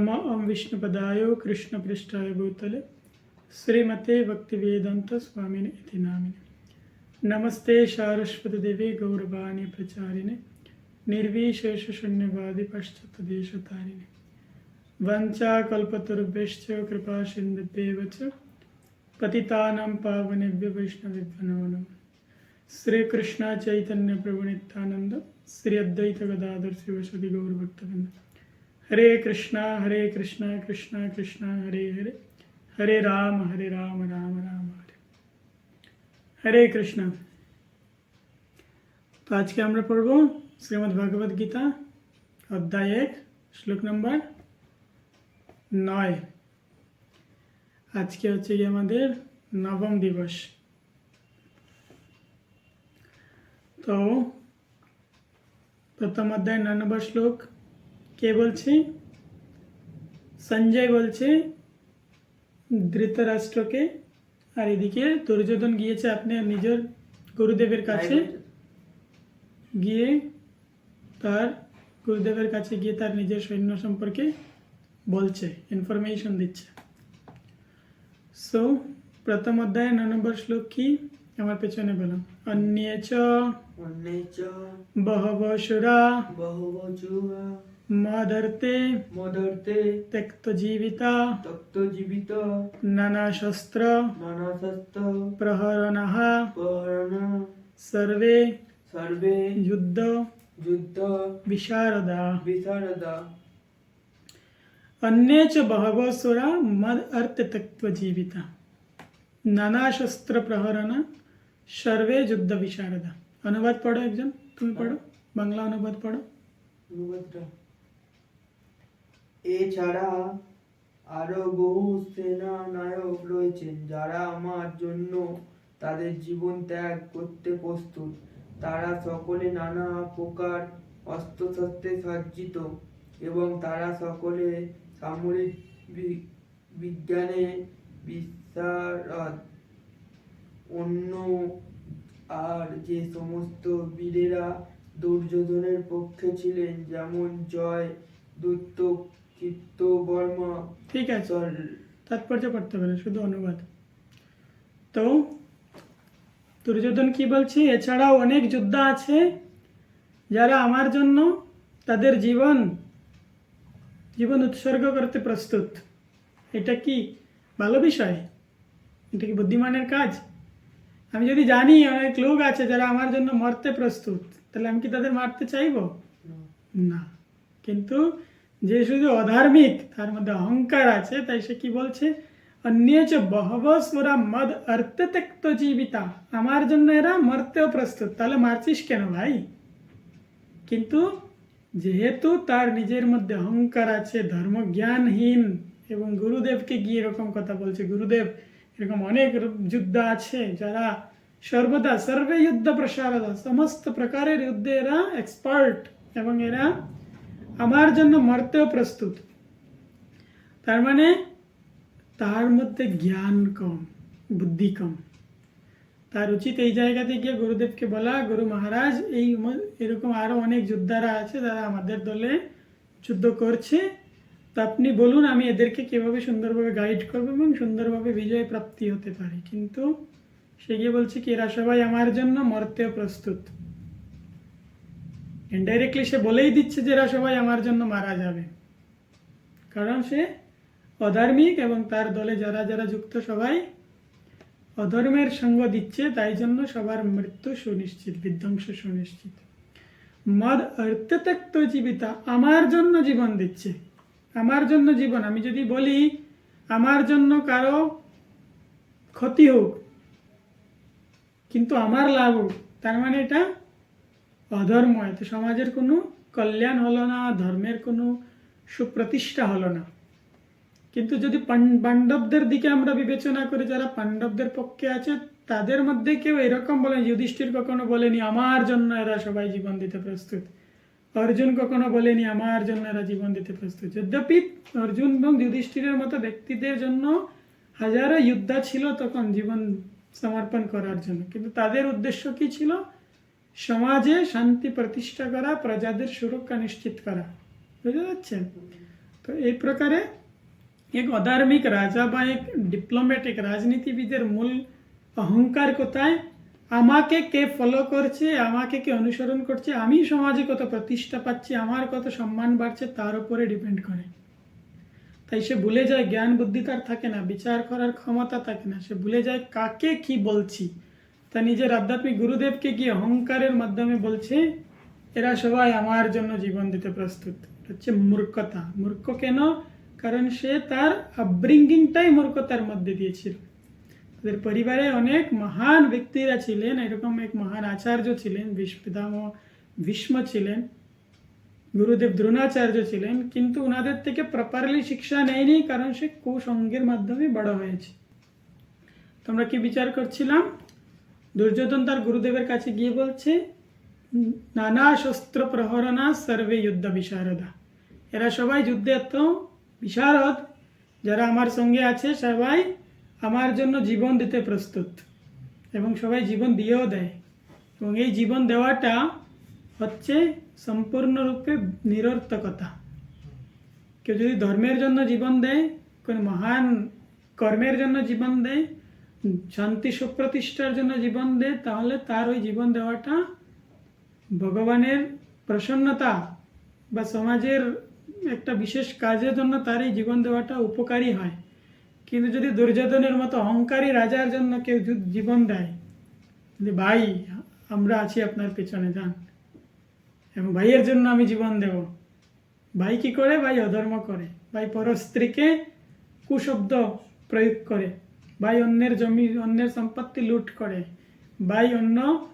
नम ओं विष्णुपदाय कृष्णपृष्ठाय भूतले श्रीमते भक्तिवेदांत स्वामिने इति नामिने नमस्ते सारस्वतदेवे गौरवाणी प्रचारिणे निर्विशेषशून्यवादि पश्चात्तदेशतारिणे वञ्चाकल्पतरुभ्यश्च कृपा सिन्धुभ्येव च पतितानां पावनेभ्य वैष्णवेभ्यो नमो नमः श्रीकृष्ण चैतन्य प्रभु नित्यानंद श्री अद्वैत गदाधर शिवसदि गौर भक्तवृंद हरे कृष्णा हरे कृष्णा कृष्णा कृष्णा हरे हरे हरे राम हरे राम राम राम हरे হরে কৃষ্ণ তো আজকে আমরা পড়ব শ্রীমদ্ ভগবদ গীতা অধ্যায় এক শ্লোক নম্বর নয় আজকে হচ্ছে গিয়ে আমাদের নবম দিবস তো প্রথম অধ্যায় নয় নম্বর শ্লোক কে বলছে? সঞ্জয় বলছে। ধৃতরাষ্ট্রকে আর এদিকে দুর্যোধন গিয়েছে আপনি নিজের গুরুদেবের কাছে। গিয়ে তার গুরুদেবের কাছে গিয়ে তার নিজের সৈন্য সম্পর্কে বলছে ইনফরমেশন দিচ্ছে। সো প্রথম অধ্যায় ন নম্বর শ্লোক কি? আমার পেছনে বলুন। অন্যে চ অন্যে চ বহব সুরা বহব যুবা মদর্তে মদর্তে ত্যক্ত জীবিতা তক্ত জীবিত নানা শস্ত্র নানাশস্ত্র প্রহরণः পহরণ सर्वे সর্বে যুদ্ধ যুদ্ধ विशारदा বিশারদা अन्ये च बहवो सुरा मद अर्थ तत्व जीविता नाना शस्त्र प्रहरण सर्वे যুদ্ধ বিশারদা অনুবাদ পড়ো একজন তুমি পড়ো বাংলা অনুবাদ পড়ো অনুবাদটা এছাড়া আরও বহু সেনা নায়ক রয়েছেন যারা আমার জন্য তাদের জীবন ত্যাগ করতে প্রস্তুত। তারা সকলে নানা প্রকার অস্ত্রশস্ত্রে সজ্জিত এবং তারা সকলে সামরিক বিজ্ঞানে বিশারদ অন্য আর যে সমস্ত বীরেরা দুর্যোধনের পক্ষে ছিলেন, যেমন জয় দূত চিত্ত বর্মা। ঠিক আছে। তাৎপর্য পড়তে না শুধু অনুবাদ। তো দুর্যোধন কি বলছে? এছাড়াও অনেক যোদ্ধা আছে যারা আমার জন্য তাদের জীবন জীবন উৎসর্গ করতে প্রস্তুত। এটা কি ভালো বিষয়? এটা কি বুদ্ধিমানের কাজ? আমি যদি জানি অনেক লোক আছে যারা আমার জন্য মরতে প্রস্তুত তাহলে আমি কি তাদের মারতে চাইব? না। কিন্তু যে শুধু অধার্মিক, তার মধ্যে অহংকার আছে, তাই সে কি বলছে? অন্যচ বহবসুরা মদ অর্থ জীবিতা। আমার জন্য এরা মরতেও প্রস্তুত। তাহলে মারছিস কেন ভাই? কিন্তু যেহেতু তার নিজের মধ্যে অহংকার আছে, ধর্মজ্ঞানহীন, এবং গুরুদেবকে গিয়ে এরকম কথা বলছে, গুরুদেব এরকম অনেক যুদ্ধ আছে, যারা সর্বদা সর্বে যুদ্ধ প্রসারদা, সমস্ত প্রকারের যুদ্ধে এরা এক্সপার্ট এবং এরা আমার জন্য মরতেও প্রস্তুত। তার মানে তার মধ্যে জ্ঞান কম, বুদ্ধি কম। তার উচিত এই জায়গাতে গিয়ে গুরুদেবকে বলা, গুরু মহারাজ, এই এরকম আরও অনেক যোদ্ধারা আছে যারা আমাদের দলে যুদ্ধ করছে। তো আপনি বলুন, আমি এদেরকে কীভাবে সুন্দরভাবে গাইড করব এবং সুন্দরভাবে বিজয় প্রাপ্তি হতে পারে? কিন্তু সে গিয়ে বলছে কি, এরা সবাই আমার জন্য মরতেও প্রস্তুত। ইনডাইরেক্টলি সে বলেই দিচ্ছে যে এরা সবাই আমার জন্য মারা যাবে। কারণ সে অধার্মিক এবং তার দলে যারা যারা যুক্ত সবাই অধর্মের সঙ্গ দিচ্ছে, তাই জন্য সবার মৃত্যু সুনিশ্চিত, বিধ্বংস সুনিশ্চিত। মদ অর্থত্যক্ত জীবিতা আমার জন্য জীবন দিচ্ছে। আমার জন্য জীবন। আমি যদি বলি, আমার জন্য কারও ক্ষতি হোক, কিন্তু আমার লাভ হোক, তার মানে এটা অধর্ম এতে সমাজের কোনো কল্যাণ হলো না, ধর্মের কোনো সুপ্রতিষ্ঠা হলো না। কিন্তু যদি পাণ্ডবদের দিকে আমরা বিবেচনা করি, যারা পাণ্ডবদের পক্ষে আছে তাদের মধ্যে কেউ এরকম বলে যুধিষ্ঠির কখনো বলেনি, আমার জন্য এরা সবাই জীবন দিতে প্রস্তুত। অর্জুন কখনো বলেনি, আমার জন্য এরা জীবন দিতে প্রস্তুত। যদ্যপি অর্জুন এবং যুধিষ্ঠিরের মতো ব্যক্তিদের জন্য হাজারো যোদ্ধা ছিল তখন জীবন সমর্পণ করার জন্য। কিন্তু তাদের উদ্দেশ্য কি ছিল? সমাজে শান্তি প্রতিষ্ঠা করা, প্রজাদের সুরক্ষা নিশ্চিত করা। বুঝতে পারছেন? তো এই প্রকারে এক অধার্মিক রাজা বা এক ডিপ্লোম্যাটিক রাজনীতিবিদের মূল অহংকার কোথায়? আমাকে কে ফলো করছে, আমাকে কে অনুসরণ করছে, আমি সমাজে কত প্রতিষ্ঠা পাচ্ছি, আমার কত সম্মান বাড়ছে, তার উপরে ডিপেন্ড করে। তাই সে ভুলে যায়, জ্ঞান বুদ্ধি তার থাকে না, বিচার করার ক্ষমতা থাকে না। সে ভুলে যায়, কাকে কি বলছি? তা নিজের আধ্যাত্মিক গুরুদেবকে গিয়ে অহংকারের মাধ্যমে বলছে, এরা সবাই আমার জন্য জীবন দিতে প্রস্তুত। হচ্ছে মূর্খতা। মূর্খ কেন? কারণ সে তার আপব্রিঙ্গিংটাই মূর্খতার মধ্যে দিয়েছিল। তাদের পরিবারে অনেক মহান ব্যক্তিরা ছিলেন, এরকম এক মহান আচার্য ছিলেন ভীষ্ম ভীষ্ম ছিলেন, গুরুদেব দ্রোণাচার্য ছিলেন, কিন্তু ওনাদের থেকে প্রপারলি শিক্ষা নেয়নি কারণ সে কুসঙ্গের মাধ্যমে বড় হয়েছে। তোমরা কি বিচার করছিলাম? দুর্যোধন তার গুরুদেবের কাছে গিয়ে বলছে, নানা শস্ত্র প্রহরণা সর্বে যুদ্ধ বিশারদা। এরা সবাই যুদ্ধে এত বিশারদ, যারা আমার সঙ্গে আছে, সবাই আমার জন্য জীবন দিতে প্রস্তুত এবং সবাই জীবন দিয়েও দেয়। এবং এই জীবন দেওয়াটা হচ্ছে সম্পূর্ণরূপে নিরর্থকতা। কেউ যদি ধর্মের জন্য জীবন দেয়, কোন মহান কর্মের জন্য জীবন দেয় শান্তি সুপ্রতিষ্ঠার জন্য জীবন দেয় তাহলে তার ওই জীবন দেওয়াটা ভগবানের প্রসন্নতা বা সমাজের একটা বিশেষ কাজের জন্য তার এই জীবন দেওয়াটা উপকারী হয়। কিন্তু যদি দুর্যোধনের মতো অহংকারী রাজার জন্য কেউ জীবন দেয়, যে ভাই, আমরা আছি আপনার পেছনে, যান। এবং ভাইয়ের জন্য আমি জীবন দেব। ভাই কি করে? ভাই অধর্ম করে। ভাই পর স্ত্রীকে কুশব্দ প্রয়োগ করে। ভাই অন্যের জমি, অন্যের সম্পত্তি লুট করে। ভাই অন্য,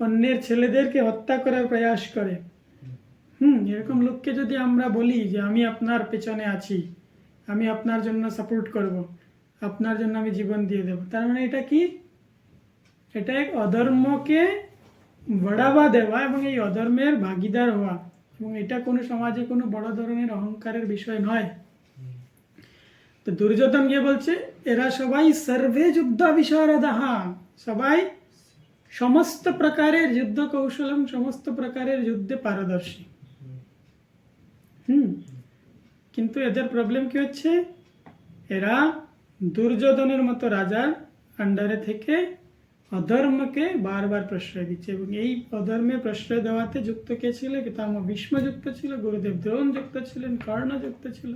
অন্যের ছেলেদেরকে হত্যা করার প্রয়াস করে। হুম, এরকম লোককে যদি আমরা বলি যে আমি আপনার পেছনে আছি, আমি আপনার জন্য সাপোর্ট করব, আপনার জন্য আমি জীবন দিয়ে দেব, তার মানে এটা কি? এটা এক অধর্মকে বড়াবা দেওয়া এবং এই অধর্মের ভাগিদার হওয়া। এবং এটা কোনো সমাজে কোনো বড় ধরনের অহংকারের বিষয় নয়। তো দুর্যোধন গিয়ে বলছে, এরা সবাই সর্বে যুদ্ধ বিশারদাহা সবাই সমস্ত প্রকারের যুদ্ধ কৌশল সমস্ত প্রকারের যুদ্ধে পারদর্শী। হুম। কিন্তু এদের প্রবলেম কি হচ্ছে? এরা দুর্যোধনের মতো রাজার আন্ডারে থেকে অধর্মকে বারবার প্রশ্রয় দিচ্ছে এবং এই অধর্মে প্রশ্রয় দেওয়াতে যুক্ত কে ছিল? পিতামহ ভীষ্ম যুক্ত ছিল, গুরুদেব দ্রোণ যুক্ত ছিলেন কর্ণ যুক্ত ছিল।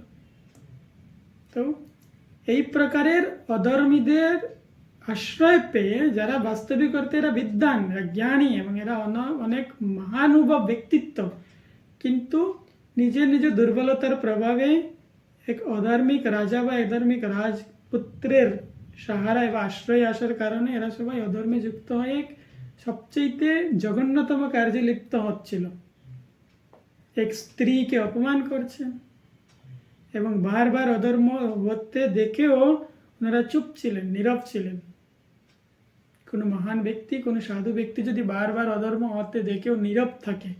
তো এই প্রকারের অধর্মীদের আশ্রয় পেয়ে যারা বাস্তবিক অর্থে এরা বিদ্বান, এরা জ্ঞানী এবং এরা অনেক মহানুভব ব্যক্তিত্ব, কিন্তু নিজের নিজের দুর্বলতার প্রভাবে এক অধার্মিক রাজা বা অধার্মিক রাজপুত্রের সাহারায় বা আশ্রয় আসার কারণে এরা সবাই অধর্মে যুক্ত হয়ে এক সবচেয়ে জঘন্যতম কার্যে লিপ্ত হচ্ছিল। এক স্ত্রীকে অপমান করছেন এবং বারবার অধর্ম হতে দেখেও ওনারা চুপ ছিলেন, নীরব ছিলেন। কোনো মহান ব্যক্তি, কোনো সাধু ব্যক্তি যদি বারবার অধর্ম হতে দেখেও নীরব থাকে,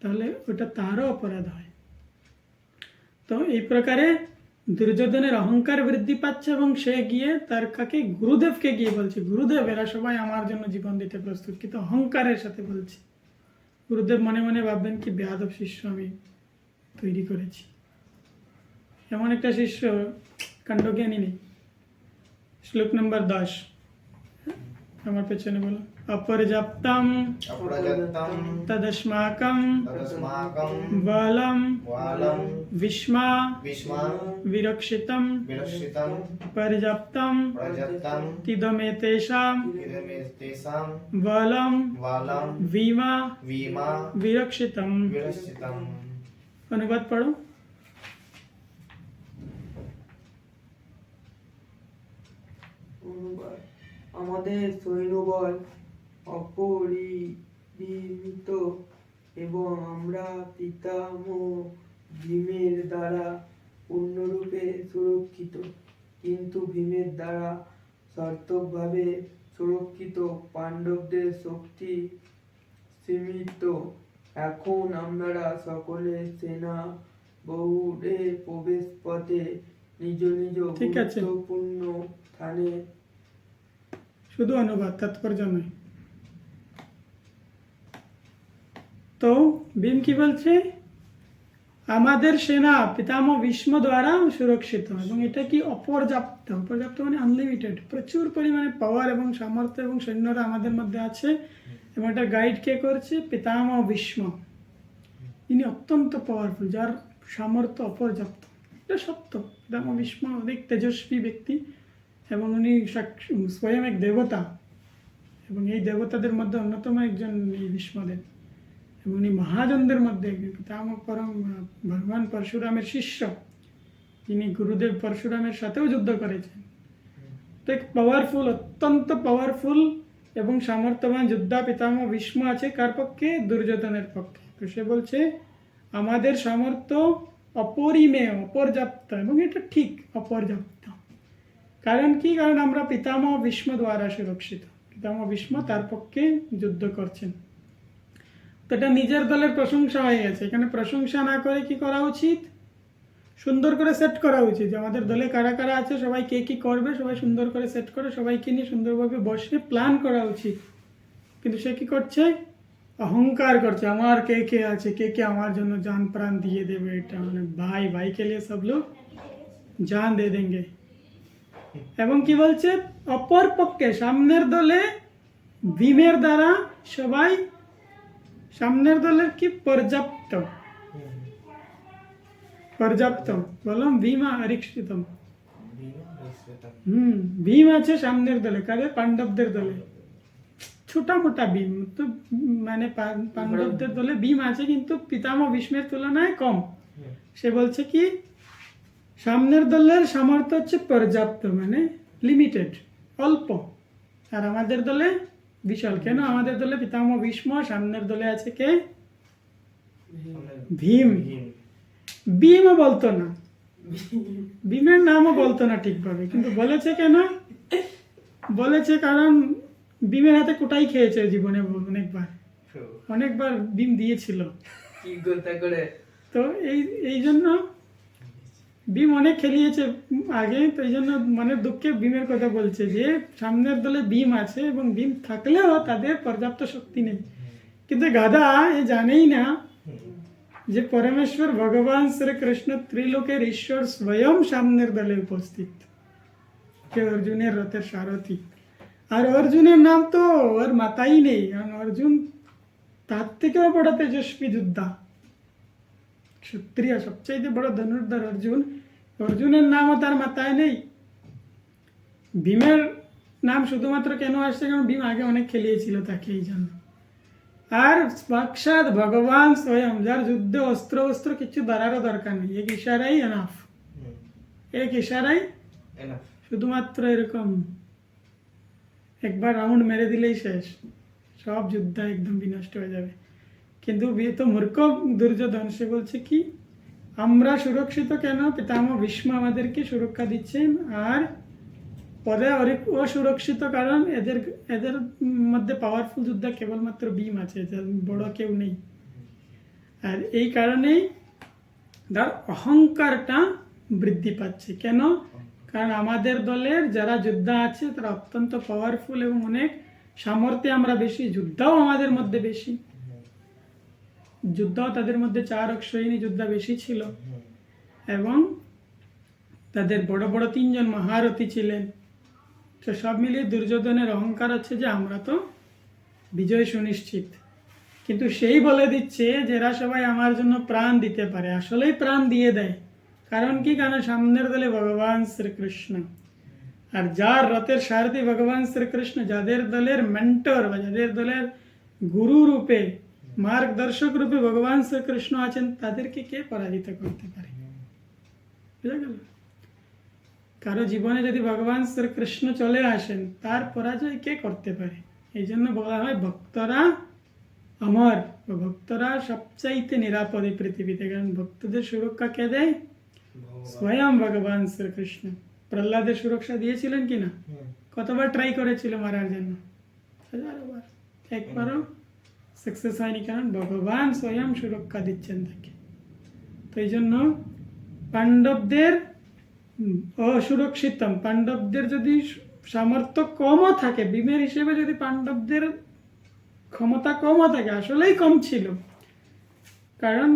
তাহলে ওটা তারও অপরাধ হয়। তো এই প্রকারে দুর্যোধনের অহংকার বৃদ্ধি পাচ্ছে এবং সে গিয়ে তার কাকে? গুরুদেবকে গিয়ে বলছে, গুরুদেব, এরা সবাই আমার জন্য জীবন দিতে প্রস্তুত। কিন্তু অহংকারের সাথে বলছে, গুরুদেব মনে মনে ভাববেন কি, বেয়াদব শিষ্য আমি তৈরি করেছি। এমন একটা শিষ্য কাণ্ডজ্ঞানী নেই শ্লোক নম্বর দশ আমার পেছনে বলো অপর্যাপ্তম अप्रजक्तं তদস্মাকম तदस्माकं বলম बालं विष्मा विष्मा विरक्षितं विरक्षितं पर्याप्तं प्रजक्तं तिदमेतेषां इदमेतेषां बलं बालं विमा वीमा विरक्षितं विरक्षितम् অনুবাদ পড়ো আমাদের সৈন্যবল অপরিমিত এবং আমরা পিতামহ ভীমের দ্বারা পূর্ণরূপে সুরক্ষিত কিন্তু ভীমের দ্বারা সার্থকভাবে সুরক্ষিত পাণ্ডবদের শক্তি সীমিত। এখন আমরা সকলে সেনা বহুরে প্রবেশ পথে নিজ নিজ গুরুত্বপূর্ণ স্থানে শুধু অনুবাদ, তাৎপর্য নয়। তো ভীম কি বলছে? আমাদের সেনা পিতামহ ভীষ্ম দ্বারা সুরক্ষিত এবং এটা কি অপর্যাপ্ত? অপর্যাপ্ত মানে আনলিমিটেড প্রচুর পরিমাণে পাওয়ার এবং সামর্থ্য এবং সৈন্যরা আমাদের মধ্যে আছে এবং এটা গাইড কে করছে? পিতামহ ভীষ্ম। ইনি অত্যন্ত পাওয়ারফুল যার সামর্থ্য অপর্যাপ্ত। এটা সত্য। পিতামহ ভীষ্ম অনেক তেজস্বী ব্যক্তি। এবং উনি স্বয়ং এক দেবতা। এবং এই দেবতাদের মধ্যে অন্যতম একজন এই ভীষ্মদেব। এবং উনি মহাজনদের মধ্যে পিতামহ পরম ভগবান পরশুরামের শিষ্য। তিনি গুরুদেব পরশুরামের সাথেও যুদ্ধ করেছেন। তো এক পাওয়ারফুল অত্যন্ত পাওয়ারফুল এবং সামর্থ্যবান যোদ্ধা পিতামহ ভীষ্ম আছে কার পক্ষে? দুর্যোধনের পক্ষে। তো সে বলছে, আমাদের সামর্থ্য অপরিমেয়, অপর্যাপ্ত এবং এটা ঠিক, অপর্যাপ্ত। কারণ কি? কারণ আমরা পিতামহ ভীষ্ম দ্বারা সুরক্ষিত। পিতামহ ভীষ্ম তার পক্ষে যুদ্ধ করছেন। তো এটা নিজের দলের প্রশংসা হয়ে গেছে। এখানে প্রশংসা না করে কি করা উচিত? সুন্দর করে সেট করা উচিত। যে আমাদের দলে কারা কারা আছে, সবাই কে কি করবে, সবাই সুন্দর করে সেট করে, সবাইকে নিয়ে সুন্দরভাবে বসে প্ল্যান করা উচিত। কিন্তু সে কি করছে? অহংকার করছে। আমার কে কে আছে, কে কে আমার জন্য জান প্রাণ দিয়ে দেবে এটা? মানে ভাই ভাই কে সব লোক জান দে দেंगे এবং কি বলছে? অপর পক্ষে সামনের দলে ভীমের দ্বারা সবাই সামনের দলের কি? পর্যাপ্ত। পর্যাপ্ত। বললাম ভীমা অরিক্ষিতম হুম ভীম আছে সামনের দলে। কাদের? পাণ্ডবদের দলে। ছোটা মোটা ভীম। তো মানে পাণ্ডবদের দলে ভীম আছে কিন্তু পিতামহ ভীষ্মের তুলনায় কম। সে বলছে কি? সামনের দলের সামর্থ্য হচ্ছে পর্যাপ্ত মানে লিমিটেড অল্প। আর আমাদের দলে বিশাল। কেন আমাদের দলে পিতামহ ভীষ্ম সামনের দলে আছে কে? ভীম। ভীমও বলতো না। ভীমের নামও বলতো না ঠিকভাবে কিন্তু বলেছে কেন? বলেছে কারণ ভীমের হাতে কোটাই খেয়েছে জীবনে অনেকবার। অনেকবার ভীম দিয়েছিল। কি কথা করে? তো এই এই জন্য ভীম অনেক খেলিয়েছে আগে, তো এই জন্য মনের দুঃখে ভীমের কথা বলছে যে, সামনের দলে ভীম আছে এবং ভীম থাকলেও তাদের পর্যাপ্ত শক্তি নেই। কিন্তু গাধা এ জানেই না যে পরমেশ্বর ভগবান শ্রীকৃষ্ণ ত্রিলোকের ঈশ্বর স্বয়ং সামনের দলে উপস্থিত। কে অর্জুনের রথের সারথি। আর অর্জুনের নাম তো ওর মাথাই নেই। কারণ অর্জুন তার থেকেও বড় তেজস্বী যোদ্ধা। ক্ষত্রিয় সবচাইতে বড় ধনুর্ধর অর্জুন। অর্জুনের নামও তার মাথায় নেই। ভীমের নাম শুধুমাত্র কেন আসছে? কারণ ভীম আগে অনেক খেলিয়েছিল তাকে এই জন্য। আর সাক্ষাৎ ভগবান স্বয়ং যার যুদ্ধে অস্ত্র অস্ত্র কিছু ধরারও দরকার নেই। এক ইশারাই এনাফ এক ইশারাই শুধুমাত্র এরকম। একবার রাউন্ড মেরে দিলেই শেষ। সব যুদ্ধ একদম বিনষ্ট হয়ে যাবে। কিন্তু তো মূর্খ দুর্যোধন সে বলছে কি, আমরা সুরক্ষিত কেন? পিতামহ ভীষ্ম আমাদেরকে সুরক্ষা দিচ্ছেন আর পরে অসুরক্ষিত কারণ এদের এদের মধ্যে পাওয়ারফুল যোদ্ধা কেবলমাত্র ভীম আছে বড় কেউ নেই। আর এই কারণেই তার অহংকারটা বৃদ্ধি পাচ্ছে। কেন? কারণ আমাদের দলের যারা যোদ্ধা আছে, তারা অত্যন্ত পাওয়ারফুল এবং অনেক সামর্থ্যে আমরা বেশি, যোদ্ধাও আমাদের মধ্যে বেশি। যোদ্ধাও তাদের মধ্যে চার অক্ষয়িনী যোদ্ধা বেশি ছিল। এবং তাদের বড় বড় তিনজন মহারথী ছিলেন। তো সব মিলিয়ে দুর্যোধনের অহংকার হচ্ছে যে আমরা তো বিজয় সুনিশ্চিত। কিন্তু সেই বলে দিচ্ছে যে এরা সবাই আমার জন্য প্রাণ দিতে পারে, আসলেই প্রাণ দিয়ে দেয়। কারণ কি? কারণ সামনের দলে ভগবান শ্রীকৃষ্ণ। আর যার রথের সারথি ভগবান শ্রীকৃষ্ণ, যাদের দলের মেন্টর বা যাদের দলের গুরু রূপে মার্গদর্শক রূপে ভগবান শ্রীকৃষ্ণ আছেন তাদেরকে কে পরাজিত করতে পারে? বুঝা গেল? কারও জীবনে যদি ভগবান শ্রীকৃষ্ণ চলে আসেন তার পরাজয় কে করতে পারে? এই জন্য বলা হয় ভক্তরা অমর ভক্তরা সবচাইতে নিরাপদ পৃথিবীতে কারণ ভক্তদের সুরক্ষা কে দেয়? স্বয়ং ভগবান শ্রীকৃষ্ণ। প্রহ্লাদের সুরক্ষা দিয়েছিলেন কিনা? কতবার ট্রাই করেছিল মারার জন্য? হাজারো বার একবারও সাকসেস হয়নি কারণ ভগবান স্বয়ং সুরক্ষা দিচ্ছেন তাকে তো এই জন্য পাণ্ডবদের অসুরক্ষিতম পাণ্ডবদের যদি সামর্থ্য কমও থাকে বিমের হিসেবে যদি পাণ্ডবদের ক্ষমতা কমও থাকে আসলেই কম ছিল কারণ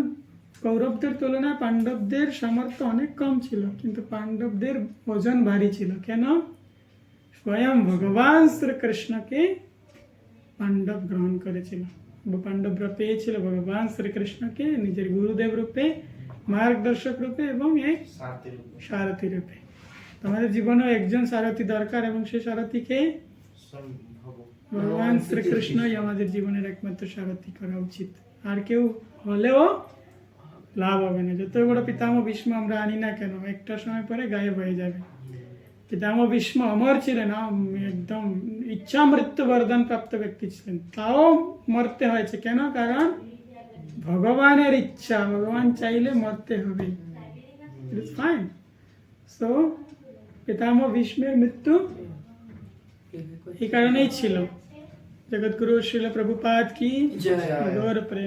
কৌরবদের তুলনায় পাণ্ডবদের সামর্থ্য অনেক কম ছিল কিন্তু পাণ্ডবদের ওজন ভারী ছিল কেন স্বয়ং ভগবান শ্রীকৃষ্ণকে পাণ্ডব গ্রহণ করেছিল পাণ্ডবরা পেয়েছিল ভগবান শ্রীকৃষ্ণকে নিজের গুরুদেব রূপে মার্গদর্শক রূপে এবং এক সারথি রূপে। আমাদের জীবনেও একজন সারথী দরকার এবং সেই সারথীকে ভগবান। ভগবান শ্রীকৃষ্ণই আমাদের জীবনের একমাত্র সারথি করা উচিত। আর কেউ হলেও লাভ হবে না। যত বড় পিতামহ ভীষ্ম আমরা আনি না কেন একটা সময় পরে গায়েব হয়ে যাবে। পিতামহ ভীষ্ম অমর ছিলেন একদম ইচ্ছা মৃত্যু বরদান প্রাপ্ত ব্যক্তি ছিলেন তাও মরতে হয়েছে কেন কারণ ভগবানের ইচ্ছা ভগবান চাইলে মরতে হবে ফাইন সো পিতামহ ভীষ্মের মৃত্যু এই কারণেই ছিল জগৎগুরু শিল প্রভুপাদ কি জয় প্রেম